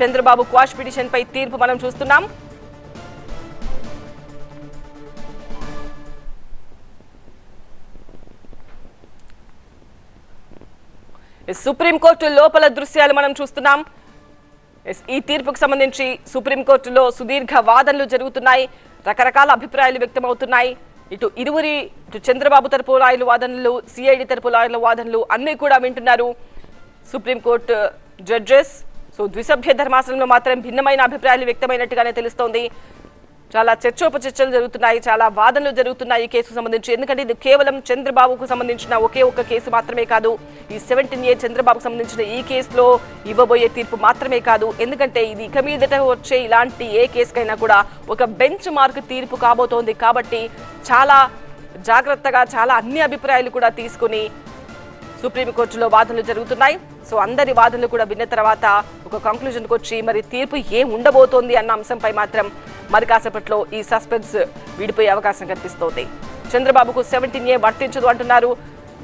Chandrababu quash petition పై తీర్పు మనం చూస్తున్నాం. సుప్రీంకోర్టు లోపల దృశ్యాలు మనం చూస్తున్నాం. ఎస్, ఈ తీర్పుకు సంబంధించి సుప్రీంకోర్టులో సుదీర్ఘ వాదనలు జరుగుతున్నాయి. రకరకాల అభిప్రాయాలు వ్యక్తమవుతున్నాయి. ఇటు ఇరువురి ఇటు చంద్రబాబు తరపు లాయర్ల వాదనలు సిఐడి తరపు లాయర్ల వాదనలు అన్నీ కూడా వింటున్నారు. సుప్రీంకోర్టు జడ్జెస్ సో ద్విసభ్య ధర్మాసనంలో మాత్రం భిన్నమైన అభిప్రాయాలు వ్యక్తమైనట్టుగానే తెలుస్తోంది. చాలా చర్చోపచర్చలు జరుగుతున్నాయి చాలా వాదనలు జరుగుతున్నాయి ఈ కేసుకు సంబంధించి. ఎందుకంటే ఇది కేవలం చంద్రబాబుకు సంబంధించిన ఒకే ఒక్క కేసు మాత్రమే కాదు ఈ సెవెంటీన్ ఏ చంద్రబాబుకు సంబంధించిన ఈ కేసులో ఇవ్వబోయే తీర్పు మాత్రమే కాదు. ఎందుకంటే ఇది ఇక మీదట వచ్చే ఇలాంటి ఏ కేసుకైనా కూడా ఒక బెంచ్ మార్క్ తీర్పు కాబోతోంది కాబట్టి చాలా జాగ్రత్తగా చాలా అన్ని అభిప్రాయాలు కూడా తీసుకుని సుప్రీంకోర్టులో వాదనలు జరుగుతున్నాయి. సో అందరి వాదనలు కూడా విన్న తర్వాత ఒక కంక్లూజన్కి వచ్చి మరి తీర్పు ఏం ఉండబోతోంది అన్న అంశంపై మాత్రం మరి కాసేపట్లో ఈ సస్పెన్స్ విడిపోయే అవకాశం కనిపిస్తోంది. చంద్రబాబుకు సెవెంటీన్ ఏ వర్తించదు అంటున్నారు.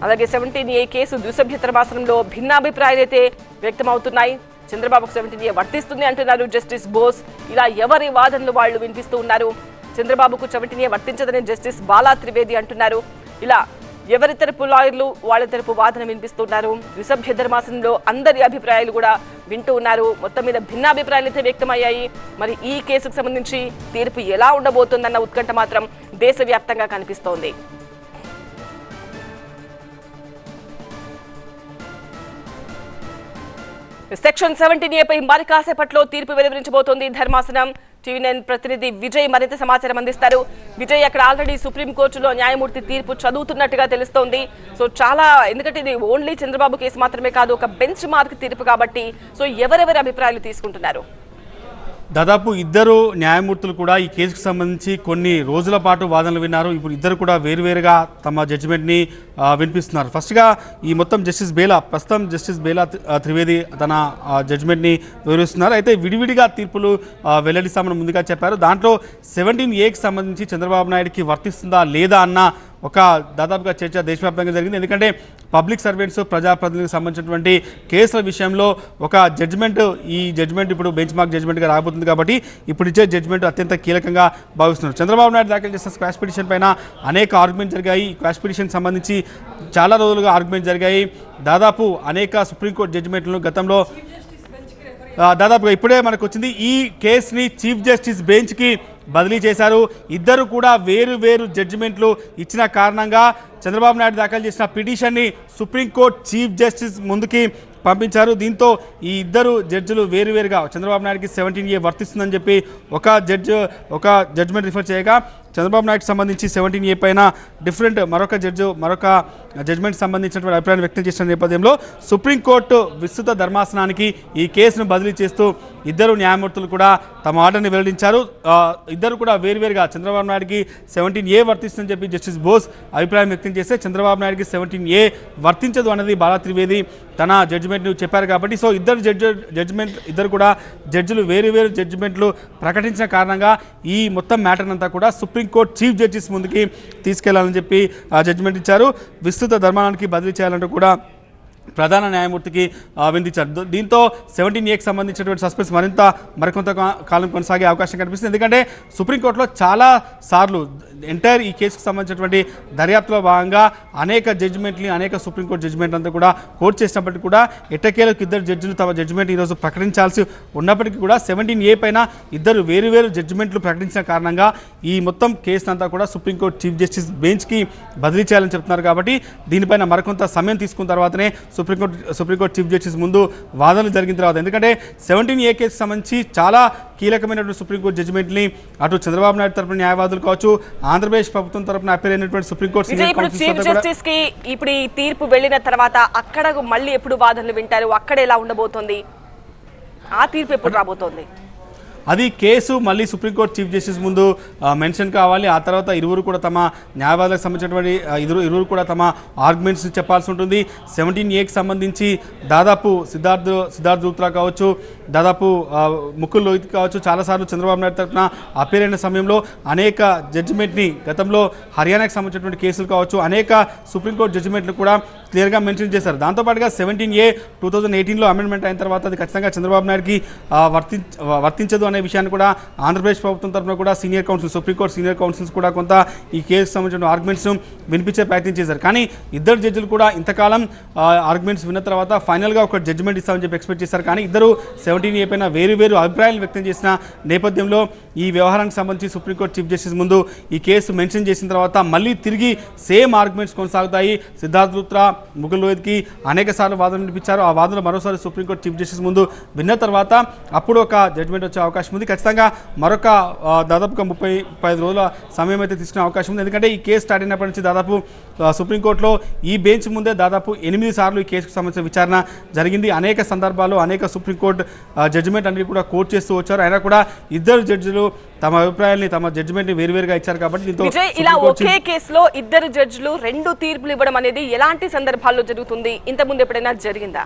అలాగే సెవెంటీన్ ఏ కేసు ద్విసభ్య ధర్మాసనంలో భిన్నాభిప్రాయాలు అయితే వ్యక్తమవుతున్నాయి. చంద్రబాబుకు సెవెంటీన్ ఏ వర్తిస్తుంది అంటున్నారు జస్టిస్ బోస్. ఇలా ఎవరి వాదనలు వాళ్ళు వినిపిస్తూ ఉన్నారు? చంద్రబాబుకు సెవెంటీన్ ఏ వర్తించదని జస్టిస్ బాలా త్రివేది అంటున్నారు. ఇలా ఎవరి తరపు లాయర్లు వాళ్ళ తరపు వాదన వినిపిస్తున్నారు. ద్విసభ్య ధర్మాసనంలో అందరి అభిప్రాయాలు కూడా వింటూ ఉన్నారు. మొత్తం మీద భిన్నాభిప్రాయాలు అయితే వ్యక్తమయ్యాయి. మరి ఈ కేసుకు సంబంధించి తీర్పు ఎలా ఉండబోతోందన్న ఉత్కంఠ మాత్రం దేశవ్యాప్తంగా కనిపిస్తోంది. సెక్షన్ సెవెంటీన్ ఏపై మరి కాసేపట్లో తీర్పు వెలువరించబోతోంది ధర్మాసనం. టీవీ నైన్ ప్రతినిధి విజయ్ మరింత సమాచారం అందిస్తారు. విజయ్ అక్కడ ఆల్రెడీ సుప్రీంకోర్టులో న్యాయమూర్తి తీర్పు చదువుతున్నట్టుగా తెలుస్తోంది. సో చాలా ఎందుకంటే ఇది ఓన్లీ చంద్రబాబు కేసు మాత్రమే కాదు ఒక బెంచ్ మార్క్ తీర్పు కాబట్టి సో ఎవరెవరి అభిప్రాయాలు తీసుకుంటున్నారు? దాదాపు ఇద్దరు న్యాయమూర్తులు కూడా ఈ కేసుకు సంబంధించి కొన్ని రోజుల పాటు వాదనలు విన్నారు. ఇప్పుడు ఇద్దరు కూడా వేరువేరుగా తమ జడ్జిమెంట్ని వినిపిస్తున్నారు. ఫస్ట్గా ఈ మొత్తం జస్టిస్ బేలా ప్రస్తుతం జస్టిస్ బేలా త్రివేది తన జడ్జిమెంట్ని వివరిస్తున్నారు. అయితే విడివిడిగా తీర్పులు వెల్లడిస్తామని ముందుగా చెప్పారు. దాంట్లో సెవెంటీన్ ఏకి సంబంధించి చంద్రబాబు నాయుడుకి వర్తిస్తుందా లేదా అన్న ఒక దాదాపుగా చర్చ దేశవ్యాప్తంగా జరిగింది. ఎందుకంటే పబ్లిక్ సర్వెంట్స్ ప్రజాప్రతినిధులకు సంబంధించినటువంటి కేసుల విషయంలో ఒక జడ్జిమెంట్ ఈ జడ్జిమెంట్ ఇప్పుడు బెంచ్ మార్క్ జడ్జిమెంట్గా రాబోతుంది కాబట్టి ఇప్పుడు ఇచ్చే జడ్జిమెంట్ అత్యంత కీలకంగా భావిస్తున్నారు. చంద్రబాబు నాయుడు దాఖలు చేసిన క్వాష్ పిటిషన్ పైన అనేక ఆర్గ్యుమెంట్ జరిగాయి. క్వాష్ పిటిషన్ సంబంధించి చాలా రోజులుగా ఆర్గ్యుమెంట్ జరిగాయి. దాదాపు అనేక సుప్రీంకోర్టు జడ్జిమెంట్లను గతంలో దాదాపుగా ఇప్పుడే మనకు వచ్చింది ఈ కేసుని చీఫ్ జస్టిస్ బెంచ్కి బదిలీ చేశారు. ఇద్దరు కూడా వేరు వేరు జడ్జిమెంట్లు ఇచ్చిన కారణంగా చంద్రబాబు నాయుడు దాఖలు చేసిన పిటిషన్ని సుప్రీంకోర్టు చీఫ్ జస్టిస్ ముందుకి పంపించారు. దీంతో ఈ ఇద్దరు జడ్జిలు వేరువేరుగా చంద్రబాబు నాయుడుకి సెవెంటీన్ ఏ వర్తిస్తుందని చెప్పి ఒక జడ్జ్ ఒక జడ్జిమెంట్ రిఫర్ చేయగా చంద్రబాబు నాయుడు సంబంధించి సెవెంటీన్ ఏ పైన డిఫరెంట్ మరొక జడ్జి మరొక జడ్జిమెంట్ సంబంధించినటువంటి అభిప్రాయం వ్యక్తం చేసిన నేపథ్యంలో సుప్రీంకోర్టు విస్తృత ధర్మాసనానికి ఈ కేసును బదిలీ చేస్తూ ఇద్దరు న్యాయమూర్తులు కూడా తమ ఆర్డర్ని వెల్లడించారు. ఇద్దరు కూడా వేరువేరుగా చంద్రబాబు నాయుడికి సెవెంటీన్ ఏ వర్తిస్తుందని చెప్పి జస్టిస్ బోస్ అభిప్రాయం వ్యక్తం చేస్తే చంద్రబాబు నాయుడుకి సెవెంటీన్ ఏ వర్తించదు అన్నది బాలా త్రివేది తన జడ్జిమెంట్ను చెప్పారు కాబట్టి సో ఇద్దరు జడ్జి జడ్జిమెంట్ ఇద్దరు కూడా జడ్జిలు వేరు వేరు జడ్జిమెంట్లు ప్రకటించిన కారణంగా ఈ మొత్తం మ్యాటర్ అంతా కూడా సుప్రీం సుప్రీంకోర్టు చీఫ్ జస్టిస్ ముందుకి తీసుకెళ్ళాలని చెప్పి జడ్జిమెంట్ ఇచ్చారు. విస్తృత ధర్మానికి బదిలీ చేయాలంటూ కూడా ప్రధాన న్యాయమూర్తికి విందించారు. దో- దీంతో సెవెంటీన్ ఏకి సంబంధించినటువంటి సస్పెన్స్ మరింత మరికొంత కాలం కొనసాగే అవకాశం కనిపిస్తుంది. ఎందుకంటే సుప్రీంకోర్టులో చాలా సార్లు ఎంటైర్ ఈ కేసుకు సంబంధించినటువంటి దర్యాప్తులో భాగంగా అనేక జడ్జిమెంట్ని అనేక సుప్రీంకోర్టు జడ్జిమెంట్ అంతా కూడా కోర్టు చేసినప్పటికీ కూడా ఎట్టకేలకు ఇద్దరు జడ్జిలు తమ జడ్జిమెంట్ ఈరోజు ప్రకటించాల్సి ఉన్నప్పటికీ కూడా సెవెంటీన్ ఏ పైన ఇద్దరు వేరు వేరు జడ్జిమెంట్లు ప్రకటించిన కారణంగా ఈ మొత్తం కేసు అంతా కూడా సుప్రీంకోర్టు చీఫ్ జస్టిస్ బెంచ్కి బదిలీ చేయాలని చెప్తున్నారు కాబట్టి దీనిపైన మరికొంత సమయం తీసుకున్న తర్వాతనే సుప్రీంకోర్టు సుప్రీంకోర్టు చీఫ్ జస్టిస్ ముందు వాదనలు జరిగిన తర్వాత ఎందుకంటే సెవెంటీన్ ఏ కేసు సంబంధించి చాలా కీలకమైనటువంటి సుప్రీంకోర్టు జడ్జిమెంట్ని అటు చంద్రబాబు నాయుడు తరపున న్యాయవాదులు కావచ్చు ఆంధ్రప్రదేశ్ ప్రభుత్వం తరపున అపీల్ అయినటువంటి సుప్రీంకోర్టు చీఫ్ జస్టిస్కి ఇప్పుడు ఈ తీర్పు వెళ్ళిన తర్వాత అక్కడ మళ్ళీ ఎప్పుడు వాదనలు వింటారు? అక్కడ ఎలా ఉండబోతోంది? ఆ తీర్పు ఎప్పుడు రాబోతోంది? అది కేసు మళ్ళీ సుప్రీంకోర్టు చీఫ్ జస్టిస్ ముందు మెన్షన్ కావాలి. ఆ తర్వాత ఇరువురు కూడా తమ న్యాయవాదులకు సంబంధించినటువంటి ఆ, ఇరువురు ఇరువురు కూడా తమ ఆర్గ్యుమెంట్స్ చెప్పాల్సి ఉంటుంది. సెవెంటీన్ ఏకి సంబంధించి దాదాపు సిద్ధార్థ్ సిద్ధార్థ్ లూత్రా కావచ్చు దాదాపు ముకుల్ లోహిత్ కావచ్చు చాలాసార్లు చంద్రబాబు నాయుడు తరఫున అపీర్ అయిన సమయంలో అనేక జడ్జిమెంట్ని గతంలో హర్యానాకు సంబంధించినటువంటి కేసులు కావచ్చు అనేక సుప్రీంకోర్టు జడ్జిమెంట్లు కూడా క్లియర్గా మెన్షన్ చేశారు. దాంతోపాటుగా సెవెంటీన్ ఏ టూ థౌజండ్ ఎయిటీన్లో అమెండ్మెంట్ అయిన తర్వాత అది ఖచ్చితంగా చంద్రబాబు నాయుడుకి వర్తి వర్తించదు అనే విషయాన్ని కూడా ఆంధ్రప్రదేశ్ ప్రభుత్వం తరఫున కూడా senior counsel supreme court senior counsels కూడా కొంత ఈ కేసుకు సంబంధించిన ఆర్గ్యుమెంట్స్ వినిపించే ప్రయత్నం చేశారు. కానీ ఇద్దరు జడ్జిలు కూడా ఇంతకాలం ఆర్గ్యుమెంట్స్ విన్న తర్వాత ఫైనల్గా ఒక జడ్జిమెంట్ ఇస్తామని చెప్పి ఎక్స్పెక్ట్ చేశారు. కానీ ఇద్దరు సెవెంటీన్ ఏ పైన వేరు వేరు అభిప్రాయాలు వ్యక్తం చేసిన నేపథ్యంలో ఈ వ్యవహారానికి సంబంధించి సుప్రీంకోర్టు చీఫ్ జస్టిస్ ముందు ఈ కేసు మెన్షన్ చేసిన తర్వాత మళ్ళీ తిరిగి సేమ్ ఆర్గ్యుమెంట్స్ కొనసాగుతాయి. సిద్ధార్థ్ లూత్రా ముగుల్ లోహిత్కి అనేక సార్లు వాదనలు వినిపించారు. ఆ వాదనలు మరోసారి సుప్రీంకోర్టు చీఫ్ జస్టిస్ ముందు విన్న తర్వాత అప్పుడు ఒక జడ్జిమెంట్ వచ్చే అవకాశం ఉంది. ఖచ్చితంగా మరొక దాదాపుగా ముప్పై ముప్పై ఐదు రోజుల సమయం అయితే తీసుకునే అవకాశం ఉంది. ఎందుకంటే ఈ కేసు స్టార్ట్ అయినప్పటి నుంచి దాదాపు సుప్రీంకోర్టులో ఈ బెంచ్ ముందే దాదాపు ఎనిమిది సార్లు ఈ కేసుకు సంబంధించిన విచారణ జరిగింది. అనేక సందర్భాల్లో అనేక సుప్రీంకోర్టు జడ్జిమెంట్ అనేది కూడా కోర్టు చేస్తూ వచ్చారు. అయినా కూడా ఇద్దరు జడ్జిలు తమ అభిప్రాయాల్ని తమ జడ్జిమెంట్ని వేరువేరుగా ఇచ్చారు కాబట్టి దీంతో ఇలా ఒకే కేసులో ఇద్దరు జడ్జిలు రెండు తీర్పులు ఇవ్వడం అనేది ఎలాంటి సందర్భాల్లో జరుగుతుంది? ఇంత ముందు ఎప్పుడైనా జరిగిందా?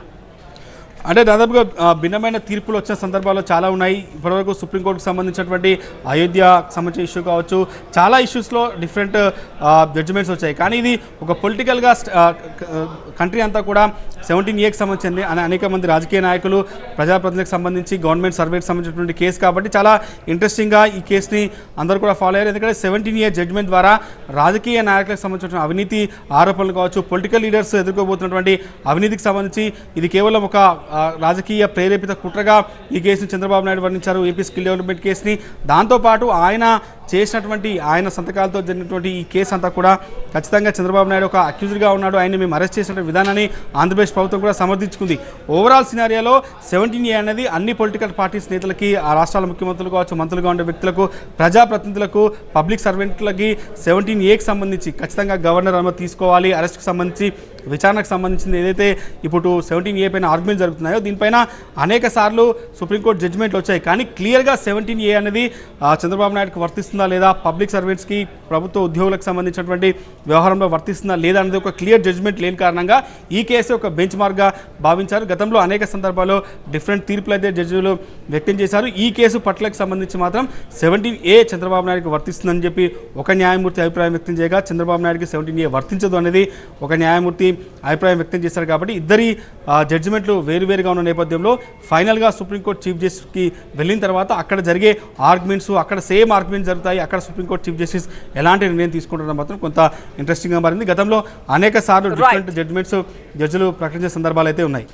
అంటే దాదాపుగా భిన్నమైన తీర్పులు వచ్చిన సందర్భాలు చాలా ఉన్నాయి. ఇప్పటివరకు సుప్రీంకోర్టుకు సంబంధించినటువంటి అయోధ్యకు సంబంధించిన ఇష్యూ కావచ్చు చాలా ఇష్యూస్లో డిఫరెంట్ జడ్జిమెంట్స్ వచ్చాయి. కానీ ఇది ఒక పొలిటికల్గా కంట్రీ అంతా కూడా సెవెంటీన్ ఏకి సంబంధించింది అనేక మంది రాజకీయ నాయకులు ప్రజాప్రతినిధులకు సంబంధించి గవర్నమెంట్ సర్వేకి సంబంధించినటువంటి కేసు కాబట్టి చాలా ఇంట్రెస్టింగ్గా ఈ కేసుని అందరూ కూడా ఫాలో అయ్యారు. ఎందుకంటే సెవెంటీన్ ఇయర్ జడ్జ్మెంట్ ద్వారా రాజకీయ నాయకులకు సంబంధించిన అవినీతి ఆరోపణలు కావచ్చు పొలిటికల్ లీడర్స్ ఎదుర్కోబోతున్నటువంటి అవినీతికి సంబంధించి ఇది కేవలం ఒక రాజకీయ ప్రేరేపిత కుట్రగా ఈ కేసుని చంద్రబాబు నాయుడు వర్ణించారు. ఏపీ స్కిల్ డెవలప్మెంట్ కేసుని. దాంతోపాటు ఆయన చేసినటువంటి ఆయన సంతకాలతో జరిగినటువంటి ఈ కేసు అంతా కూడా ఖచ్చితంగా చంద్రబాబు నాయుడు ఒక అక్యూజ్డ్గా ఉన్నాడు. ఆయన మేము అరెస్ట్ చేసిన విధానాన్ని ఆంధ్రప్రదేశ్ ప్రభుత్వం కూడా సమర్థించుకుంది. ఓవరాల్ సినారియాలో సెవెంటీన్ ఏ అనేది అన్ని పొలిటికల్ పార్టీస్ నేతలకి ఆ రాష్ట్రాల ముఖ్యమంత్రులు కావచ్చు మంత్రులుగా ఉండే వ్యక్తులకు ప్రజాప్రతినిధులకు పబ్లిక్ సర్వెంట్లకి సెవెంటీన్ ఏకి సంబంధించి ఖచ్చితంగా గవర్నర్ అనుమతి తీసుకోవాలి. అరెస్ట్కి సంబంధించి విచారణకు సంబంధించింది ఏదైతే ఇప్పుడు సెవెంటీన్ ఏ పైన ఆర్గ్యుమెంట్ జరుగుతున్నాయో దీనిపైన అనేక సార్లు సుప్రీంకోర్టు జడ్జిమెంట్లు వచ్చాయి. కానీ క్లియర్గా సెవెంటీన్ ఏ అనేది ఆ, చంద్రబాబు నాయుడుకి వర్తిస్తుంది. లేదా? పబ్లిక్ సర్వెంట్స్కి ప్రభుత్వ ఉద్యోగులకు సంబంధించినటువంటి వ్యవహారంలో వర్తిస్తుందా లేదా అనేది ఒక క్లియర్ జడ్జిమెంట్ లేని కారణంగా ఈ కేసు ఒక బెంచ్ మార్క్గా భావించారు. గతంలో అనేక సందర్భాల్లో డిఫరెంట్ తీర్పులు అయితే జడ్జిలు వ్యక్తం చేశారు. ఈ కేసు పట్లకు సంబంధించి మాత్రం సెవెంటీన్ ఏ చంద్రబాబు నాయుడుకి వర్తిస్తుందని చెప్పి ఒక న్యాయమూర్తి అభిప్రాయం వ్యక్తం చేయగా చంద్రబాబు నాయుడుకి సెవెంటీన్ ఏ వర్తించదు అనేది ఒక న్యాయమూర్తి అభిప్రాయం వ్యక్తం చేశారు కాబట్టి ఇద్దరి జడ్జిమెంట్లు వేరువేరుగా ఉన్న నేపథ్యంలో ఫైనల్గా సుప్రీంకోర్టు చీఫ్ జస్టిస్కి వెళ్ళిన తర్వాత అక్కడ జరిగే ఆర్గ్యుమెంట్స్ అక్కడ సేమ్ ఆర్గ్యుమెంట్స్ జరుగుతాయి. అక్కడ సుప్రీంకోర్టు చీఫ్ జస్టిస్ ఎలాంటి నిర్ణయం తీసుకుంటారో మాత్రం కొంత ఇంట్రెస్టింగ్గా మారింది. గతంలో అనేక సార్లు డిఫరెంట్ జడ్జిమెంట్స్ జడ్జిలు ప్రకటించే సందర్భాలు అయితే ఉన్నాయి.